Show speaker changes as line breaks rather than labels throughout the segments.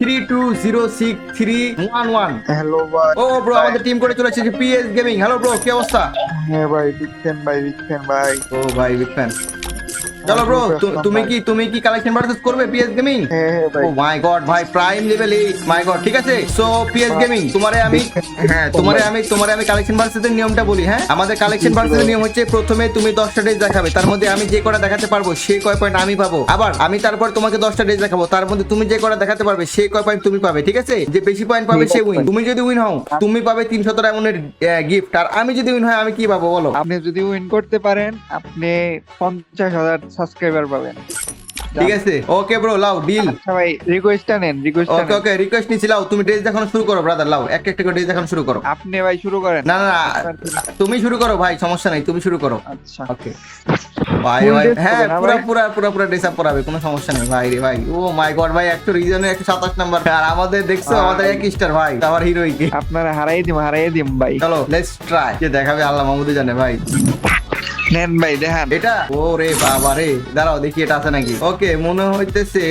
Three two zero six three one one
hello ভাই
ও bro আমাদের টিম করে চলে এসেছে পিএস গেমিং হ্যালো ব্রো কি অবস্থা?
হ্যাঁ ভাই বিগ ফ্যান ভাই বিগ ফ্যান ভাই
ও ভাই বিগ ফ্যান চলো ব্রো তুমি কি তুমি কি কালেকশন ভার্সেস করবে PS gaming O my god ভাই। প্রাইম লেভেল এই। মাই গড ঠিক আছে? সো পিএস গেমিং তোমারে আমি হ্যাঁ তোমারে আমি তোমারে আমি কালেকশন ভার্সেসের নিয়মটা বলি হ্যাঁ? আমাদের কালেকশন ভার্সেসের নিয়ম হচ্ছে প্রথমে তুমি 10টা ড্রেস দেখাবে। তার মধ্যে আমি যে কটা দেখাতে পারব সেই কয় পয়েন্ট আমি পাবো। আবার আমি তারপর তোমাকে 10টা ড্রেস দেখাবো। তার মধ্যে তুমি যে কটা দেখাতে পারবে সেই কয় পয়েন্ট তুমি পাবে ঠিক আছে? যে বেশি পয়েন্ট পাবে সে উইন তুমি যদি উইন হও তুমি পাবে 300 ডায়মন্ডের গিফট আর আমি যদি উইন হয় আমি কি পাবো বলো?
আপনি যদি উইন করতে পারেন আপনি পঞ্চাশ হাজার সাবস্ক্রাইবার পাবেন।
ঠিক আছে। ওকে ব্রো লাও ডিল
আচ্ছা ভাই রিকোয়েস্টটা নেন রিকোয়েস্টটা
ওকে ওকে রিকোয়েস্ট নিছি লাও তুমি ড্রেস দেখানো শুরু করো ব্রাদার লাও একটা একটা করে ড্রেস দেখানো শুরু করো।
আপনি ভাই শুরু করেন।
না না তুমি শুরু করো ভাই সমস্যা নাই তুমি শুরু করো।
আচ্ছা।
ওকে ভাই ভাই হ্যাঁ পুরো পুরো পুরো পুরো ড্রেস আপ করাবে কোনো সমস্যা নেই ভাই রে ভাই। ও মাই গড ভাই একটু একশো সাতাশ নাম্বার আর আমাদের দেখছ আমাদের এক স্টার ভাই আবার হিরোইকে
আপনারা হারাই দিম হারাই দিম ভাই।
চলো লেটস ট্রাই যে দেখাবে আল্লাহ মাহমুদে জানে ভাই।
নেন ভাই দেখান।
এটা? ও রে বাবা রে দাঁড়াও দেখি এটা আছে নাকি। ওকে মনে হইতেছে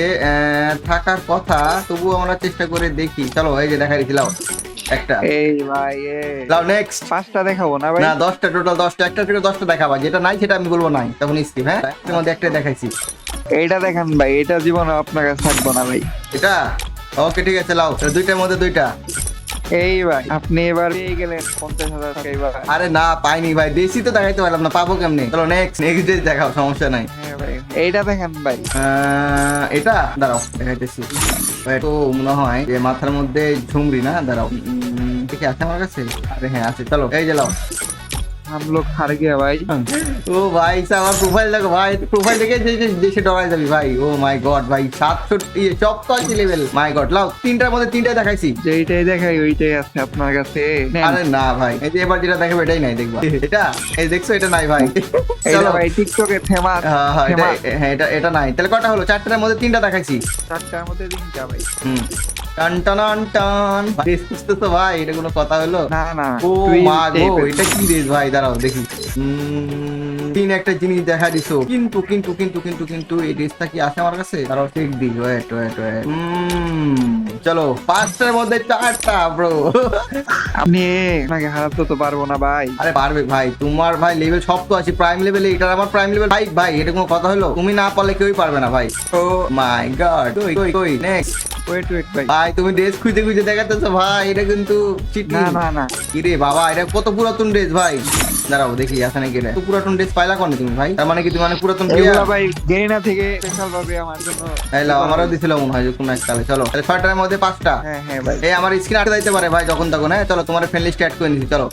থাকার কথা তবুও আমরা চেষ্টা করে দেখি। চলো এই যে দেখা দিলাম একটা।
এই ভাই এ।
নেক্সট
পাঁচটা দেখাবো না ভাই?
না দশটা টোটাল দশটা। একটা থেকে দেখাবা। যেটা নাই সেটা আমি বলব নাই। তখন স্কিপ হ্যাঁ? একটার মধ্যে একটা দেখাইছি।
এইটা দেখান ভাই এটা জীবনে আপনার কাছে থাকব না ভাই।
এটা? ওকে ঠিক আছে লাও। দুইটার মধ্যে দুইটা।
এই ভাই আপনি এবার পেয়ে গেলেন পঞ্চাশ হাজার সাবস্ক্রাইবার
আরে না পাইনি ভাই দেশি তো দেখাইতে পারলাম না পাবো কেমনে? চলো নেক্সট নেক্সট ডে দেখাও সমস্যা নাই।
হ্যাঁ এইটা দেখেন ভাই।
আহ, এটা? দাঁড়াও দেখাইতেছি। তো মনে হয় যে মাথার মধ্যে ঝুমরি না? দাঁড়াও। উম, ঠিক আছে আমার কাছে? আরে হ্যাঁ আছে চলো এই যে লাও।
हम लोग हार गया भाई
ও ভাই সাহেব, আমার প্রোফাইল দেখো ভাই প্রোফাইল দেখে যে যে দেশে ডরাই যাবি ভাই ও মাই গড ভাই সাতষট্টি চপ্পাশি লেভেল মাই গড লাও তিনটার মধ্যে তিনটাই দেখাইছি
যেইটাই দেখাই ওইটাই আছে আপনার কাছে নেন।
আরে না ভাই এই যে এবার যেটা দেখাবে এটাই নাই দেখবা এটা এই দেখছো এটা নাই ভাই
এইটা
চলো
ভাই টিকটকে ফেমাস
হ্যাঁ হ্যাঁ এটা হ্যাঁ এটা এটা নাই তাহলে কটা হলো চারটার মধ্যে তিনটা দেখাইছি
চারটার মধ্যে তিনটা ভাই
হুম টান টান টান। রেস বুঝতেছো ভাই এটা কোনো কথা হলো?
না না।
ও মা গো এটা কি রেস ভাই? দাঁড়াও দেখি। তিন একটা জিনিস দেখা দিছো। কিন্তু কিন্তু কিন্তু কিন্তু কিন্তু এই ড্রেসটা কি আছে আমার কাছে? দাঁড়াও চেক দিই। ওয়েট ওয়েট ওয়েট চলো পাঁচটার মধ্যে চারটা ব্রো
আপনি আপনাকে হারাতে তো পারব না ভাই।
আরে পারবে ভাই। তোমার ভাই লেভেল সব তো আছে প্রাইম লেভেলে এটা আমার প্রাইম লেভেল ফাইভ ভাই এটা কোনো কথা হলো? তুমি না পারলে কেউই পারবে না ভাই। ও। মাই গড কই কই কই নেক্সট
ওয়েট ওয়েট ভাই
ভাই তুমি ড্রেস খুঁজে খুঁজে দেখাতেছো ভাই এটা কিন্তু চিটিং
না না না।
কিরে বাবা এটা কত পুরাতন ড্রেস ভাই? দাঁড়াও দেখি আছে নাকি তো পুরাতন ড্রেস পাইলা কোন তুমি ভাই? তার মানে কি তুমি অনেক পুরাতন প্লেয়ার
ভাই গেরিনা থেকে স্পেশাল ভাবে আমার জন্য
এই লাও আমারও দিছিল মনে হয় যে কোনো এক কালে চলো। তাহলে ছয়টার মধ্যে পাঁচটা।
হ্যাঁ হ্যাঁ ভাই।
এই আমার স্ক্রিন আটকে দিতে পারে ভাই যখন তখন হ্যাঁ? চলো তোমার ফ্রেন্ড লিস্টে অ্যাড করে নিচ্ছি চলো।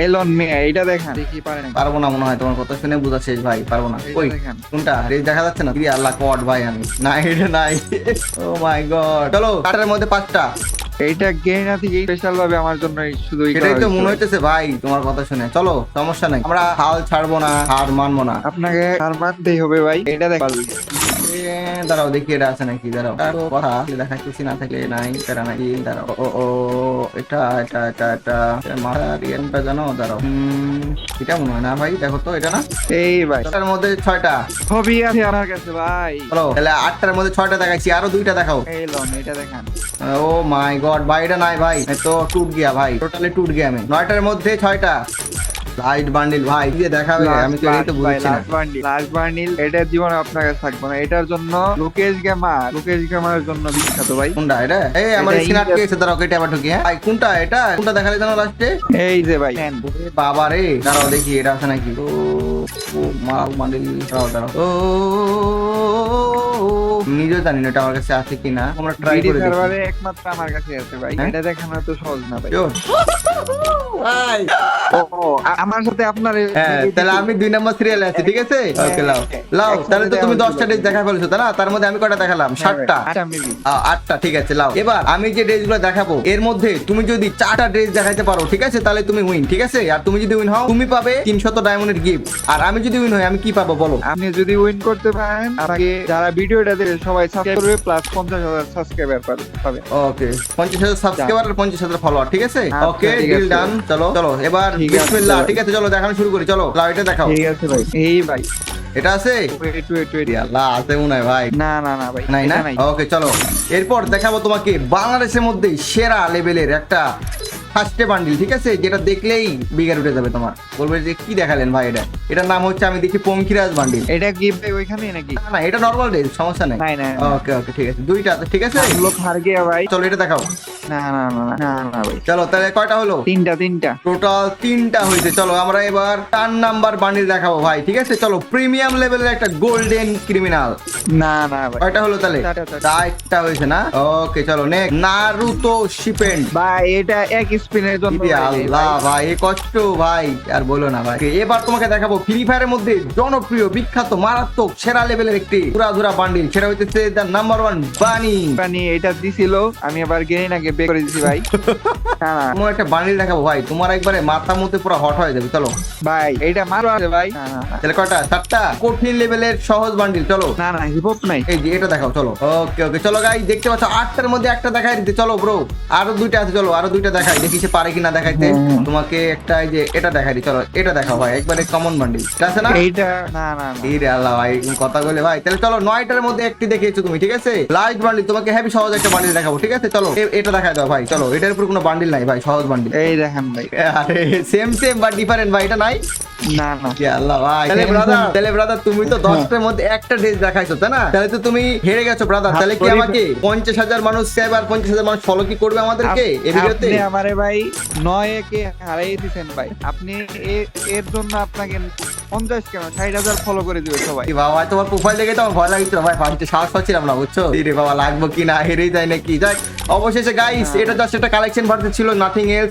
এই লন মিয়া এইটা দেখান। দেখি পারেন
পারব না মনে হয় তোমার কথা শুনে বুঝা শেষ ভাই পারব না। ওই কোনটা? রেস দেখা যাচ্ছে না? কি আল্লাহ কট ভাই আমি। না এটা নাই। ও মাই গড চলো চারটার মধ্যে পাঁচটা।
এইটা গেরিনা থেকে স্পেশাল ভাবে আমার জন্য শুধু
এটাই তো মনে হইতেছে ভাই তোমার কথা শুনে। চলো সমস্যা নাই। আমরা হাল ছাড়বো না হার মানবো না।
আপনাকে হার মানতেই হবে ভাই। এটা দেখ
দাঁড়াও দেখি এটা আছে নাকি দাঁড়াও। না থাকলে নাই তারা নাকি দাঁড়াও। ও ও এটা এটা এটা এটা মাথার ইয়েটা জানো দাঁড়াও। এটা মনে হয় না ভাই দেখো তো এটা না?
এই ভাই।
মধ্যে ছয়টা।
ছবি আছে আমার কাছে ভাই।
চলো তাহলে আটটার মধ্যে ছয়টা দেখাচ্ছি আরও দুইটা দেখাও।
এই লন এটা দেখান।
ও মাই গড ভাই এটা নাই ভাই তো টুট গিয়া ভাই টোটালি টুট গিয়া আমি। নয়টার মধ্যে ছয়টা। লাইট বান্ডিল ভাই দিয়ে দেখাবে আমি তো এটা তো বুঝছি না।
লাস্ট বান্ডিল এটার জীবনে আপনার কাছে থাকবে না। এটার জন্য লোকেশ গেমার লোকেশ গেমারের জন্য বিখ্যাত ভাই।
কোনটা এটা? এই আমার
এটা
স্ক্রিন আটকে গেছে দাঁড়াও কেটে আবার ঢুকি হ্যাঁ। ভাই কোনটা এটা? কোনটা দেখালে জানো লাস্টে
এই যে ভাই
বাবা রে দাঁড়াও দেখি এটা আছে নাকি? ও ও মা বান্ডিল দাঁড়াও দাঁড়াও ও। নিজেও জানি না এটা আমার কাছে আছে কিনা। আমরা ট্রাই করে
সার্ভারে একমাত্র আমার কাছে আছে ভাই।
হ্যাঁ?
এটা দেখানো তো সহজ না ভাই।
ভাই
ও আমার সাথে আপনার
হ্যাঁ তাহলে আমি দুই নম্বর সিরিয়ালে আছি ঠিক আছে? ওকে লাও। লাও তাহলে তো তুমি
দেওয়া
দশটা ড্রেস দেখা ফেলছো তাই না তার মধ্যে আমি কটা দেখালাম? সাতটা?
আচ্ছা মেবি
আ, আটটা ঠিক আছে লাও। এবার আমি যে ড্রেসগুলো দেখাবো এর মধ্যে তুমি যদি চারটা ড্রেস দেখাতে পারো ঠিক আছে? তাহলে তুমি উইন ঠিক আছে? আর তুমি যদি উইন হও তুমি পাবে তিনশত ডায়মন্ডের গিফট আর আমি যদি উইন হই আমি কি পাবো বলো?
আপনি যদি উইন করতে পারেন আপনাকে যারা ভিডিওটা দেখে সবাই সাবস্ক্রাইব করবে প্লাস পঞ্চাশ হাজার সাবস্ক্রাইবার পাবে
ওকে পঞ্চাশ হাজার সাবস্ক্রাইবার আর পঞ্চাশ হাজার ফলোয়ার ঠিক আছে? ওকে ডিল ডান চলো চলো এবার বিসমিল্লাহ। ঠিক আছে চলো দেখানো শুরু করি চলো লাও এটা দেখাও।
ঠিক আছে ভাই। এই ভাই।
এটা আছে? আল্লাহ আছে মনে হয় ভাই।
না না না ভাই
নাই না? ওকে চলো। এরপর দেখাবো তোমাকে বাংলাদেশের মধ্যে সেরা লেভেলের একটা ফার্স্টে বান্ডিল ঠিক আছে? যেটা দেখলেই বিগার উঠে যাবে তোমার। বলবে যে কি দেখালেন ভাই এটা? এটার নাম হচ্ছে আমি দেখি পঙ্কিরাজ বান্ডিল
এটা কি ভাই ওইখানে নাকি?
না না এটা নর্মাল ডে সমস্যা নেই। ওকে ওকে ঠিক আছে। দুইটা আছে ঠিক আছে?
লোক হার গিয়া ভাই।
চলো এটা দেখাও।
না না না না, না না ভাই।
চলো তাহলে কয়টা হলো?
তিনটা তিনটা।
টোটাল তিনটা হয়েছে। চলো আমরা এবার টান নাম্বার বান্ডিল দেখাবো ভাই ঠিক আছে? চলো প্রিমিয়াম লেভেলের একটা গোল্ডেন ক্রিমিনাল
না না ভাই।
কয়টা হলো তাহলে?
চারটা, চারটা।
চারটা হয়েছে না? ওকে চলো নে নারুতো শিপেন্ড
ভাই এটা এক স্পিনের জন্য
আল্লাহ ভাই। এ কষ্ট ভাই আর বলো না ভাই। এবার তোমাকে দেখাবো ফ্রি ফায়ারের মধ্যে জনপ্রিয় বিখ্যাত মারাত্মক সেরা লেভেলের একটি পুরাধুরা বান্ডিল সেটা হইতেছে দ্য নাম্বার ওয়ান বানি
এটা দিছিল আমি আবার গেরিনাকে বে করে দিছি ভাই।
তোমার একটা বান্ডিল দেখাবো ভাই। তোমার একবারে মাথা মধ্যে পুরো হট হয়ে যাবে চলো।
ভাই এটা মারো আছে ভাই।
তাহলে কয়টা? চারটা কঠিন লেভেলের সহজ বান্ডিল চলো।
না না হিপ হপ নাই।
এই যে এটা দেখাও চলো। ওকে ওকে চলো গাই দেখতে পাচ্ছ আটটার মধ্যে একটা দেখাই দিতে চলো ব্রো আরও দুইটা আছে চলো আরও দুইটা দেখাই। দেখি সে পারে কিনা দেখাইতে। তোমাকে একটা এই যে এটা দেখাই দিই চলো এটা দেখাও ভাই একবারে কমন বান্ডিল ঠিক আছে না?
এইটা না না
আল্লাহ ভাই কথা বলে ভাই। তাহলে চলো নয়টার মধ্যে একটি দেখিয়েছো তুমি ঠিক আছে? লাইট বান্ডিল তোমাকে হেভি সহজ একটা বান্ডিল দেখাবো ঠিক আছে? চলো এটা দেখাই দাও ভাই চলো এটার উপর কোনো বান্ডিল নাই ভাই সহজ বান্ডিল
এই দেখেন ভাই।
আরে সেম সেম বাট ডিফারেন্ট ভাই এটা নাই?
না না।
কি আল্লাহ ভাই তাহলে ব্রাদার তাহলে ব্রাদার তুমি তো দশটার মধ্যে একটা ড্রেস দেখাইছো তাই না? তাহলে তো তুমি হেরে গেছো ব্রাদার তাহলে কি আমাকে পঞ্চাশ হাজার মানুষ সেভ আর পঞ্চাশ হাজার মানুষ ফলো কি করবে আমাদেরকে এই ভিডিওতে?
আপনি আমারে ভাই নয় দিছেন ভাই। আপনি এর জন্য আপনাকে পঞ্চাশ কেন? ষাট হাজার ফলো করে দিবে সবাই।
বাবা তোমার প্রোফাইল দেখে তো আমার ভয় লাগছিল। ভাই ফার্স্টে সাহস পাচ্ছিলাম না বুঝছ? রে বাবা লাগবো কি না? হেরেই যায় নাকি? যাই অবশেষে গাইস এটা জাস্ট একটা কালেকশন ভার্সন ছিল নাথিং এলস